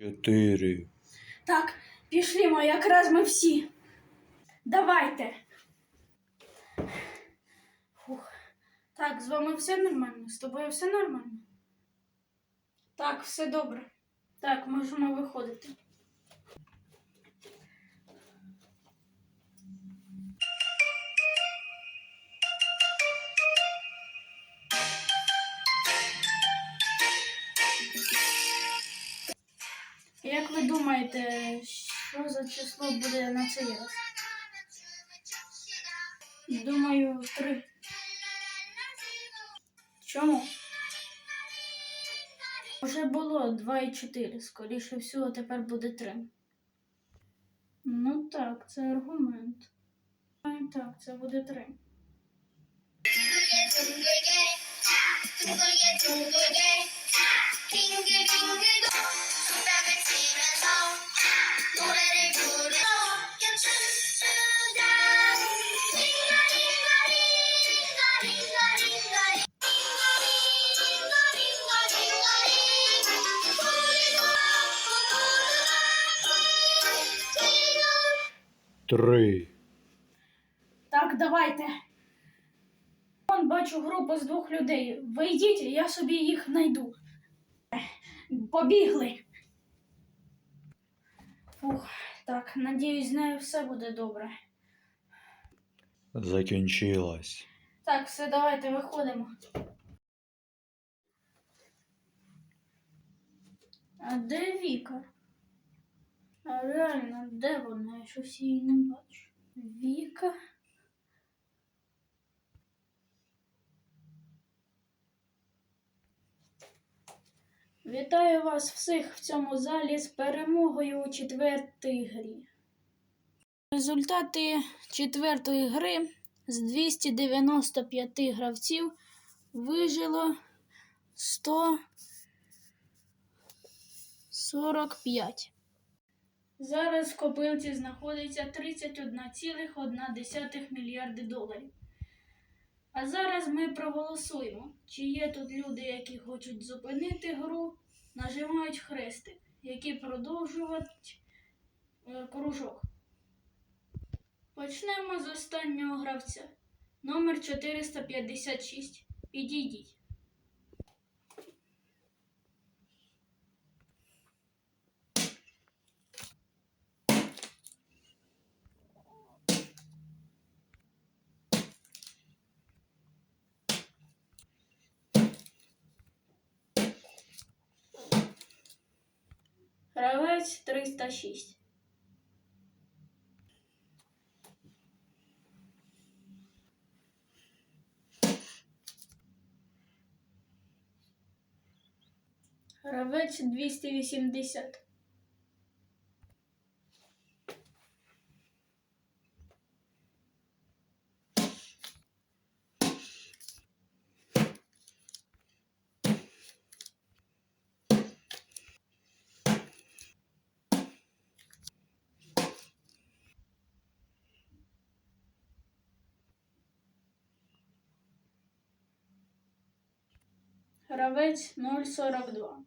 чотири, Так, пішлімо, якраз ми всі. Давайте. Фух. Так, з вами все нормально? З тобою все нормально? Так, все добре. Так, можемо виходити. Ви думаєте, що за число буде на цей раз? Думаю, три. Чому? Вже було 2,4, скоріше всього, тепер буде три. Ну так, це аргумент. Так, це буде 3. Три. Так, давайте. Вон бачу групу з двох людей. Вийдіть, я собі їх знайду. Побігли. Фух, так, надіюсь, з нею все буде добре. Закінчилось. Так, все, давайте виходимо. А де Віка? А реально, де вона? Я щось її не бачу. Віка. Вітаю вас всіх в цьому залі з перемогою у четвертій грі. Результати четвертої гри з 295 гравців вижило 145. Зараз в копилці знаходиться 31,1 мільярди доларів. А зараз ми проголосуємо, чи є тут люди, які хочуть зупинити гру, нажимають хрестик, які продовжують е, кружок. Почнемо з останнього гравця. Номер 456. Підійдіть. Гравець 306. Гравець 280. Гравець 0,42.